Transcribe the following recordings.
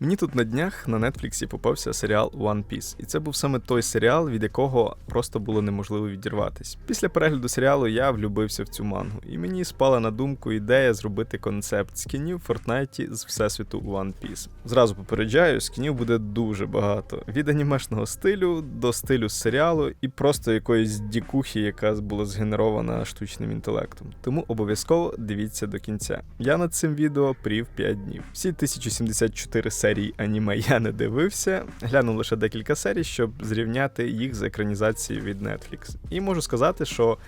Мені тут на днях на Нетфліксі попався серіал One Piece, і це був саме той серіал, від якого просто було неможливо відірватись. Після перегляду серіалу я влюбився в цю мангу, і мені спала на думку ідея зробити концепт скінів в Фортнайті з всесвіту One Piece. Зразу попереджаю, скінів буде дуже багато від анімешного стилю до стилю серіалу і просто якоїсь дікухи, яка була згенерована штучним інтелектом. Тому обов'язково дивіться до кінця. Я над цим відео прів 5 днів. Всі 1074 серії аніме я не дивився, глянув лише декілька серій, щоб зрівняти їх з екранізацією від Netflix. І можу сказати, що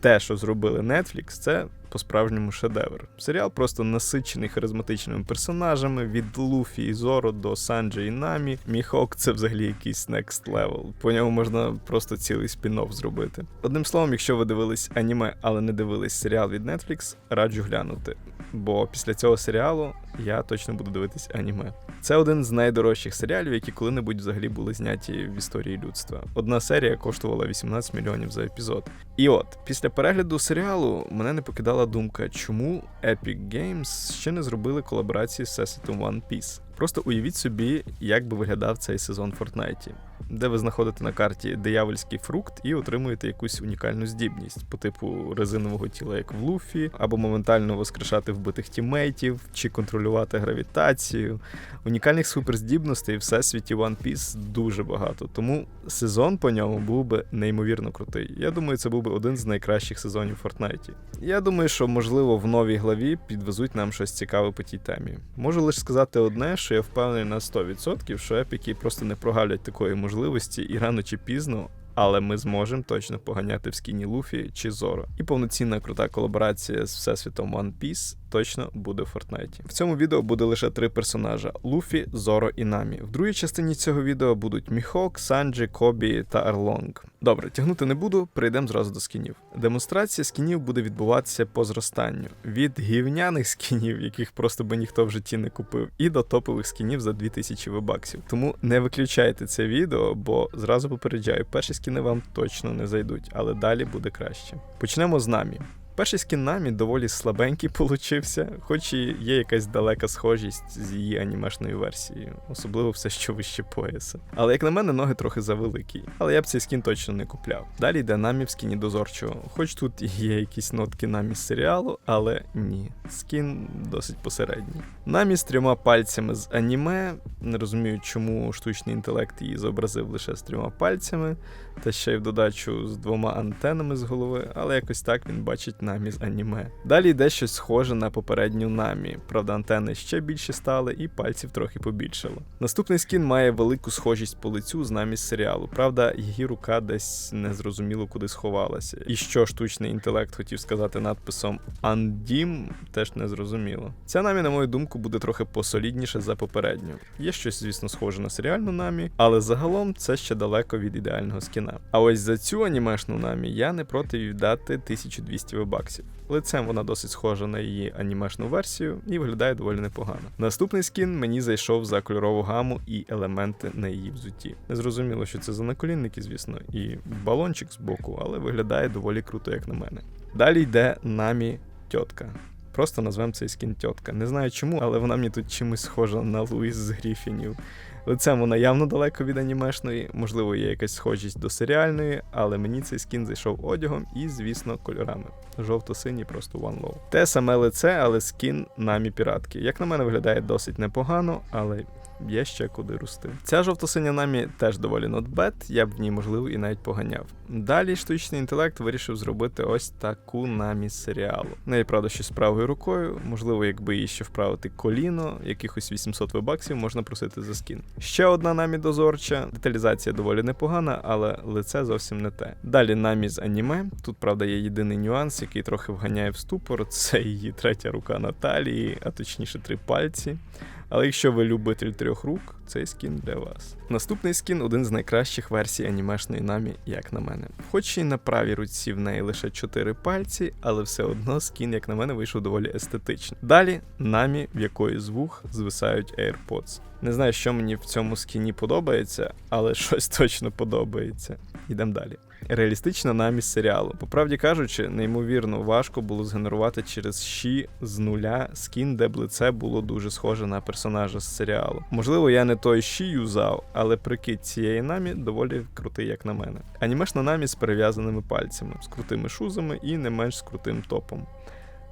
те, що зробили Netflix, це по-справжньому шедевр. Серіал просто насичений харизматичними персонажами від Луфі і Зоро до Санджі і Намі. Міхок це взагалі якийсь next level. По ньому можна просто цілий спін-офф зробити. Одним словом, якщо ви дивились аніме, але не дивились серіал від Netflix, раджу глянути. Бо після цього серіалу я точно буду дивитись аніме. Це один з найдорожчих серіалів, які коли-небудь взагалі були зняті в історії людства. Одна серія коштувала 18 мільйонів за епізод. І от, після перегляду серіалу мене не покидала думка, чому Epic Games ще не зробили колаборації з всесвітом One Piece. Просто уявіть собі, як би виглядав цей сезон в Фортнайті, де ви знаходите на карті диявольський фрукт і отримуєте якусь унікальну здібність по типу резинового тіла, як в Луфі, або моментально воскрешати вбитих тімейтів, чи контролювати гравітацію. Унікальних суперздібностей в всесвіті One Piece дуже багато, тому сезон по ньому був би неймовірно крутий. Я думаю, це був би один з найкращих сезонів в Фортнайті. Я думаю, що можливо в новій главі підвезуть нам щось цікаве по тій темі. Можу лише сказати одне, що я впевнений на 100%, що епіки просто не прогавлять такої можливості і рано чи пізно. Але ми зможемо точно поганяти в скіні Луфі чи Зоро. І повноцінна крута колаборація з всесвітом One Piece точно буде в Фортнайті. В цьому відео буде лише три персонажа: Луфі, Зоро і Намі. В другій частині цього відео будуть Міхок, Санджі, Кобі та Арлонг. Добре, тягнути не буду, перейдемо зразу до скінів. Демонстрація скінів буде відбуватися по зростанню від гівняних скінів, яких просто би ніхто в житті не купив, і до топових скінів за 2000 вебаксів. Тому не виключайте це відео, бо зразу попереджаю, перші скіни вам точно не зайдуть, але далі буде краще. Почнемо з намі. Перший скін Намі доволі слабенький получився, хоч і є якась далека схожість з її анімешною версією, особливо все, що вище пояса. Але як на мене, ноги трохи завеликі. Але я б цей скін точно не купляв. Далі йде намі в скіні дозорчого. Хоч тут є якісь нотки намі з серіалу, але ні, скін досить посередній. Намі з трьома пальцями з аніме. Не розумію, чому штучний інтелект її зобразив лише з трьома пальцями, та ще й в додачу з двома антенами з голови, але якось так він бачить намі з аніме. Далі йде щось схоже на попередню намі. Правда, антени ще більше стали, і пальців трохи побільшало. Наступний скін має велику схожість по лицю з намі з серіалу. Правда, її рука десь незрозуміло куди сховалася. І що штучний інтелект хотів сказати надписом Андім, теж не зрозуміло. Ця намі, на мою думку, буде трохи посолідніше за попередню. Є щось, звісно, схоже на серіальну намі, але загалом це ще далеко від ідеального скіна. А ось за цю анімешну намі я не проти віддати 1200 вебаксів. Лицем вона досить схожа на її анімешну версію і виглядає доволі непогано. Наступний скін мені зайшов за кольорову гаму і елементи на її взутті. Незрозуміло, що це за наколінники, звісно, і балончик з боку, але виглядає доволі круто, як на мене. Далі йде намі тьотка. Просто назвемо цей скін тьотка. Не знаю чому, але вона мені тут чимось схожа на Луїс з Гріфінів. Лицем вона явно далеко від анімешної, можливо, є якась схожість до серіальної, але мені цей скін зайшов одягом і, звісно, кольорами. Жовто-синій, просто one love. Те саме лице, але скін намі піратки. Як на мене, виглядає досить непогано, але. Є ще куди рости. Ця жовто-синя намі теж доволі bad, я б в ній, можливо, і навіть поганяв. Далі штучний інтелект вирішив зробити ось таку намі серіалу. неї, правда, ще з правою рукою, можливо, якби її ще вправити коліно, якихось 800 вебаксів можна просити за скін. Ще одна намі дозорча, деталізація доволі непогана, але лице зовсім не те. Далі намі з аніме. Тут, правда, є єдиний нюанс, який трохи вганяє в ступор. Це її третя рука на талії, а точніше три пальці. Але якщо ви любитель трьох рук, цей скін для вас. Наступний скін один з найкращих версій анімешної намі, як на мене. Хоч і на правій руці в неї лише 4 пальці, але все одно скін, як на мене, вийшов доволі естетичний. Далі намі, в якої з вух звисають AirPods. Не знаю, що мені в цьому скіні подобається, але щось точно подобається. Йдемо далі. Реалістична наміс серіалу. По правді кажучи, неймовірно важко було згенерувати через щі з нуля скін, де б лице було дуже схоже на персонажа з серіалу. Можливо, я не той щі юзав, але прикид цієї намі доволі крутий, як на мене. Анімешна намі з перев'язаними пальцями, з крутими шузами і не менш з крутим топом.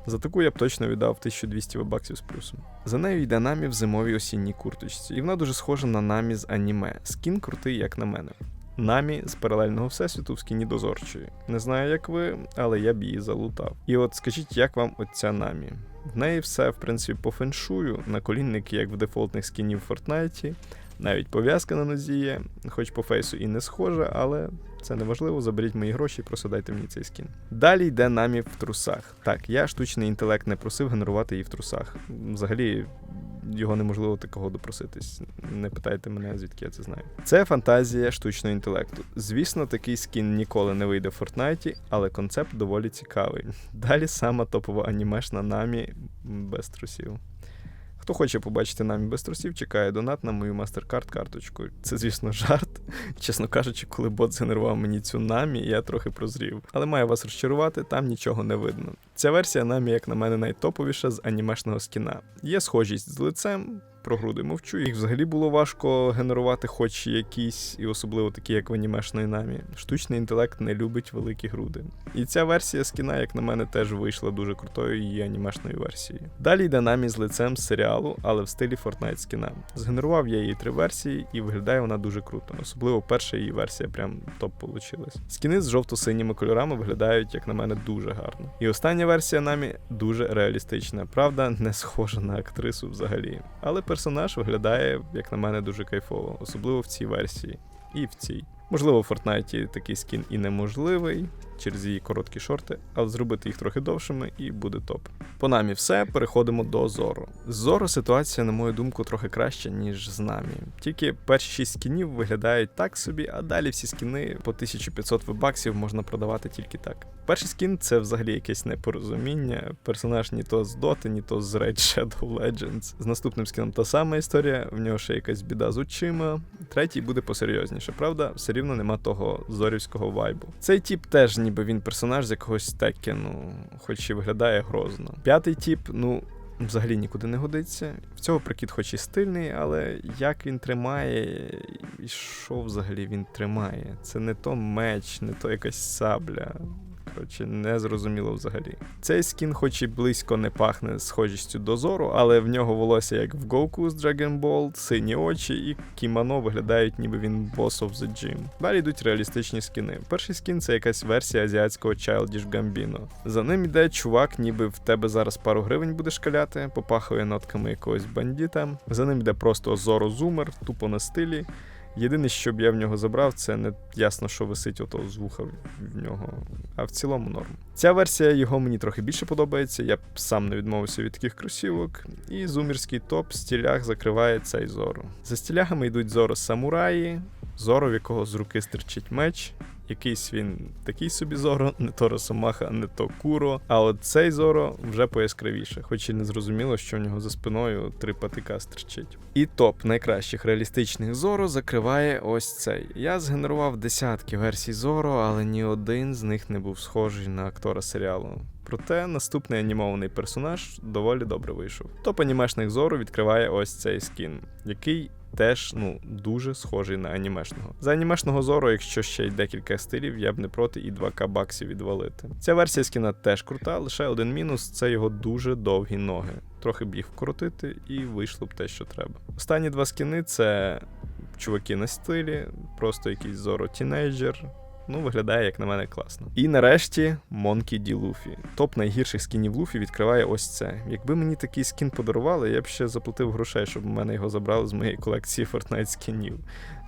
За таку я б точно віддав 1200 баксів з плюсом. За нею йде намі в зимовій осінній курточці, і вона дуже схожа на намі з аніме. Скін крутий, як на мене. Намі з паралельного всесвіту в скіні дозорчої. Не знаю, як ви, але я б її залутав. І от скажіть, як вам оця намі? В неї все, в принципі, по феншую, наколінники, як в дефолтних скінів в Фортнайті, навіть пов'язка на нозі є, хоч по фейсу і не схожа, але це не важливо, заберіть мої гроші і просто дайте мені цей скін. Далі йде намі в трусах. Так, я штучний інтелект не просив генерувати її в трусах. Взагалі. Його неможливо такого допроситись. Не питайте мене, звідки я це знаю. Це фантазія штучного інтелекту. Звісно, такий скін ніколи не вийде в Фортнайті, але концепт доволі цікавий. Далі сама топова анімешна намі без трусів. Хто хоче побачити намі без трусів, чекає донат на мою MasterCard карточку. Це, звісно, жарт. Чесно кажучи, коли бот згенерував мені цю намі, я трохи прозрів. Але маю вас розчарувати, там нічого не видно. Ця версія намі, як на мене, найтоповіша з анімешного скіна. Є схожість з лицем. Про груди мовчу. Їх взагалі було важко генерувати, хоч якісь, і особливо такі, як в анімешної намі. Штучний інтелект не любить великі груди. І ця версія скіна, як на мене, теж вийшла дуже крутою її анімешною версією. Далі йде намі з лицем з серіалу, але в стилі Fortnite скіна. Згенерував я її три версії, і виглядає вона дуже круто. Особливо перша її версія прям топ получилась. Скіни з жовто-синіми кольорами виглядають, як на мене, дуже гарно. І остання версія намі дуже реалістична. Правда, не схожа на актрису взагалі. Але персонаж виглядає, як на мене, дуже кайфово, особливо в цій версії. І в цій. Можливо, в Фортнайті такий скін і неможливий через її короткі шорти, але зробити їх трохи довшими і буде топ. По намі все, переходимо до Зоро. З Зоро ситуація, на мою думку, трохи краща, ніж з намі. Тільки перші 6 скінів виглядають так собі, а далі всі скіни по 1500 вебаксів можна продавати тільки так. Перший скін це взагалі якесь непорозуміння. Персонаж ні то з Dota, ні то з Raid Shadow Legends. З наступним скіном та сама історія, в нього ще якась біда з очима. Третій буде посерйозніше, правда, все рівно нема того зорівського вайбу. Цей тіп теж ніби він персонаж з якогось текену, хоч і виглядає грозно. П'ятий тіп, ну. Взагалі нікуди не годиться. В цього прикид хоч і стильний, але як він тримає, і що взагалі він тримає? Це не то меч, не то якась сабля. Коротше, не зрозуміло взагалі. Цей скін, хоч і близько не пахне схожістю до зору, але в нього волосся як в Гоку з Dragon Ball, сині очі і кімоно виглядають, ніби він boss of the gym. Далі йдуть реалістичні скіни. Перший скін це якась версія азіатського Childish Gambino. За ним йде чувак, ніби в тебе зараз пару гривень буде шкаляти, попахує нотками якогось бандіта. За ним йде просто зоро зумер, тупо на стилі. Єдине, що б я в нього забрав, це не ясно, що висить ото з вуха в нього, а в цілому норм. Ця версія його мені трохи більше подобається. Я б сам не відмовився від таких кросівок. І зумірський топ стілях закриває цей зору. За стілягами йдуть зоро самураї, зоро, в якого з руки стирчить меч. Якийсь він такий собі зоро, не то Росомаха, не то куро. А от цей зоро вже пояскравіше, хоч і не зрозуміло, що в нього за спиною три патика стерчить. І топ найкращих реалістичних зоро закриває ось цей. Я згенерував десятки версій зоро, але ні один з них не був схожий на актора серіалу. Проте наступний анімований персонаж доволі добре вийшов. Топ анімешних зору відкриває ось цей скін, який теж ну дуже схожий на анімешного. За анімешного зору, якщо ще й декілька стилів, я б не проти і 2к баксів відвалити. Ця версія скіна теж крута, лише один мінус це його дуже довгі ноги. Трохи б їх вкрутити, і вийшло б те, що треба. Останні два скіни це чуваки на стилі, просто якийсь зоро тінейджер. Ну, виглядає, як на мене, класно. І нарешті Monkey D. Luffy. Топ найгірших скінів Луфі відкриває ось це. Якби мені такий скін подарували, я б ще заплатив грошей, щоб у мене його забрали з моєї колекції Fortnite скінів.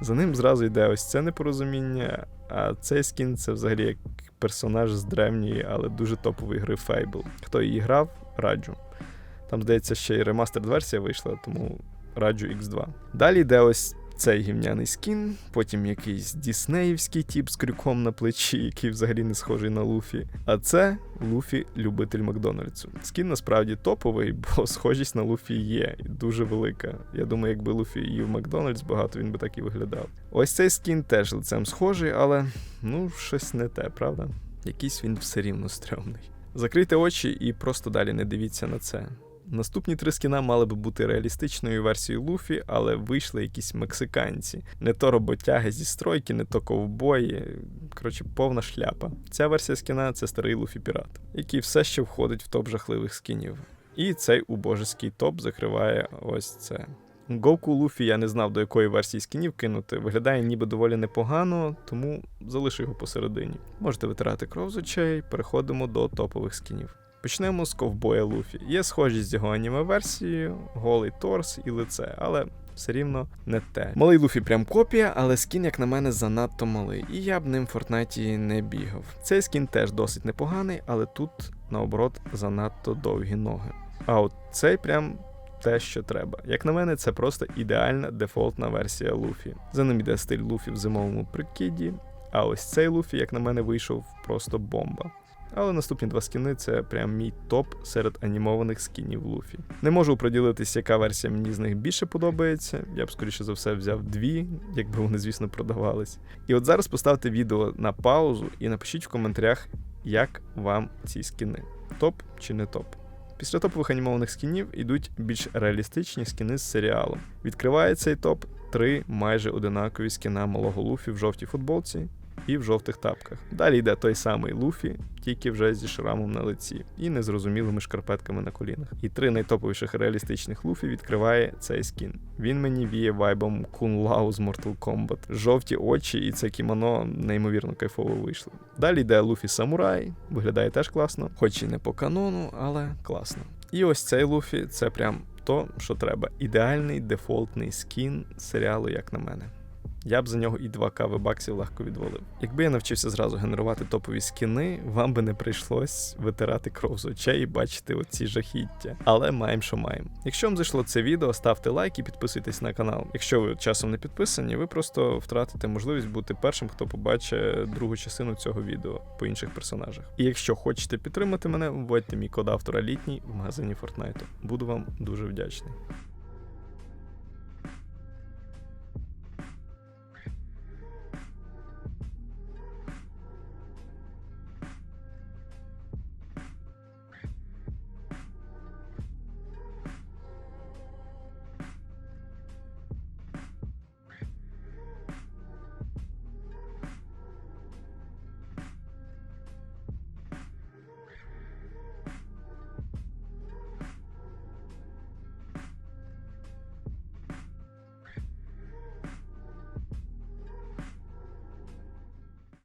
За ним зразу йде ось це непорозуміння, а цей скін це взагалі як персонаж з древньої, але дуже топової гри Fable. Хто її грав, раджу. Там, здається, ще й ремастер версія вийшла, тому раджу X2. Далі йде ось цей гівняний скін, потім якийсь діснеївський тіп з крюком на плечі, який взагалі не схожий на Луфі. А це Луфі любитель Макдональдсу. Скін насправді топовий, бо схожість на Луфі є і дуже велика. Я думаю, якби Луфі їв Макдональдс багато, він би так і виглядав. Ось цей скін теж лицем схожий, але ну щось не те, правда? Якийсь він все рівно стрьомний. Закрийте очі і просто далі не дивіться на це. Наступні три скіна мали би бути реалістичною версією Луфі, але вийшли якісь мексиканці. Не то роботяги зі стройки, не то ковбої. Коротше, повна шляпа. Ця версія скіна це старий Луфі Пірат, який все ще входить в топ жахливих скінів. І цей убожеський топ закриває ось це. Гоку Луфі я не знав, до якої версії скінів кинути. Виглядає ніби доволі непогано, тому залишу його посередині. Можете витирати кров з очей, переходимо до топових скінів. Почнемо з ковбоя Луфі. Є схожість з його аніме-версією, голий торс і лице, але все рівно не те. Малий Луфі прям копія, але скін, як на мене, занадто малий, і я б ним в Фортнайті не бігав. Цей скін теж досить непоганий, але тут, наоборот, занадто довгі ноги. А от цей прям те, що треба. Як на мене, це просто ідеальна дефолтна версія Луфі. За ним йде стиль Луфі в зимовому прикиді, а ось цей Луфі, як на мене, вийшов просто бомба. Але наступні два скіни це прям мій топ серед анімованих скінів Луфі. Не можу приділитись, яка версія мені з них більше подобається. Я б скоріше за все взяв дві, якби вони, звісно, продавались. І от зараз поставте відео на паузу і напишіть в коментарях, як вам ці скіни. Топ чи не топ. Після топових анімованих скінів йдуть більш реалістичні скіни з серіалу. Відкриває цей топ три майже одинакові скіна малого Луфі в жовтій футболці і в жовтих тапках. Далі йде той самий Луфі, тільки вже зі шрамом на лиці і незрозумілими шкарпетками на колінах. І три найтоповіших реалістичних Луфі відкриває цей скін. Він мені віє вайбом Кун Лау з Mortal Kombat. Жовті очі і це кімоно неймовірно кайфово вийшло. Далі йде Луфі Самурай, виглядає теж класно, хоч і не по канону, але класно. І ось цей Луфі це прям то, що треба. Ідеальний дефолтний скін серіалу, як на мене. Я б за нього і 2 кави баксів легко відвалив. Якби я навчився зразу генерувати топові скіни, вам би не прийшлось витирати кров з очей і бачити оці жахіття. Але маємо, що маємо. Якщо вам зайшло це відео, ставте лайк і підписуйтесь на канал. Якщо ви часом не підписані, ви просто втратите можливість бути першим, хто побачить другу частину цього відео по інших персонажах. І якщо хочете підтримати мене, вводьте мій код автора літній в магазині Fortnite. Буду вам дуже вдячний.